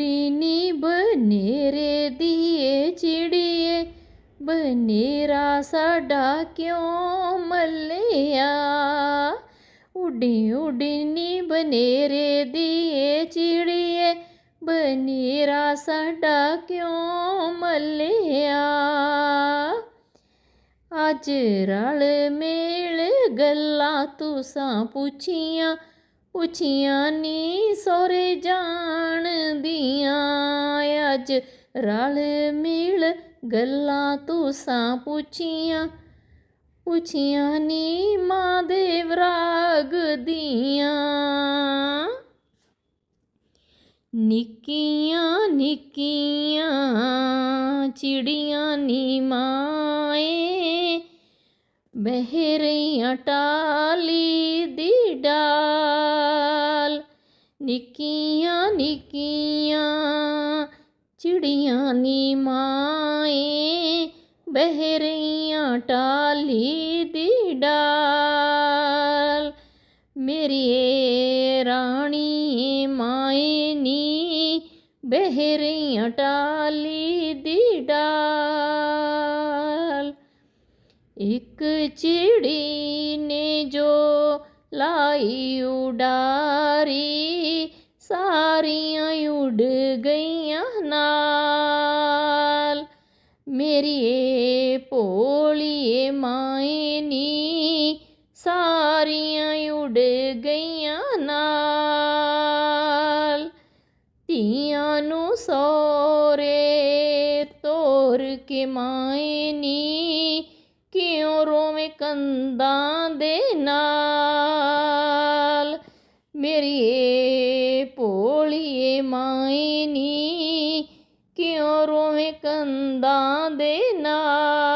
ਉੱਡੀ ਨੀ ਬਨੇਰੇ ਦੀਏ ਚਿੜੀਏ, ਬਨੇਰਾ ਸਾਡਾ ਕਿਉਂ ਮੱਲਿਆ? ਉੱਡੀ ਉੱਡੀ ਨੀ ਬਨੇਰੇ ਦੀਏ ਚਿੜੀਏ, ਬਨੇਰਾ ਸਾਡਾ ਕਿਉਂ ਮੱਲਿਆ? ਅੱਜ ਰਲ ਮੇਲ ਗੱਲਾਂ ਤੁਸਾਂ ਪੁੱਛੀਆਂ ਪੁੱਛੀਆਂ ਨੀ ਅੱਜ ਰਲ ਮਿਲ ਗੱਲਾਂ ਤੁਸਾਂ ਪੁੱਛੀਆਂ। ਪੁੱਛੀਆਂ ਨੀ ਮਾਂ ਦੇ ਵਰਾਗ ਦੀਆਂ। ਨਿੱਕੀਆਂ ਨਿੱਕੀਆਂ ਚਿੜੀਆਂ ਨੀ ਮਾਏ। ਬਹਿ ਰਹੀਆਂ ਟਾਲੀ ਦੀ ਡਾਲ। ਨਿੱਕੀਆਂ ਨਿੱਕੀਆਂ ਚਿੜੀਆਂ ਨੀ ਮਾਏ ਬਹਿ ਰਹੀਆਂ ਟਾਲੀ ਦੀ ਡਾਲ। ਮੇਰੀ ਰਾਣੀ ਮਾਏ ਨੀ ਬਹਿ ਰਹੀਆਂ ਟਾਲੀ ਦੀ ਡਾਲ। ਇੱਕ ਚਿੜੀ ਨੇ ਜੋ ਲਾਈ ਉਡਾਰੀ ਸਾਰੀਆਂ ਉੱਡ ਗਈਆਂ ਨਾਲ। ਮੇਰੀ ਏ ਭੋਲੀਏ ਮਾਏ ਨੀ ਸਾਰੀਆਂ ਉੱਡ ਗਈਆਂ ਨਾਲ। ਧੀਆਂ ਨੂੰ ਸੋਰੇ ਤੋਰ ਕੇ ਮਾਏ ਨੀ ਕਿਉਂ ਰੋਵੇਂ ਕੰਦਾਂ ਦੇ ਨਾਲ? ਮੇਰੀਏ ਨੀ ਕਿਉਂ ਰੋਵੇਂ ਕੰਦਾਂ ਦੇ ਨਾਲ?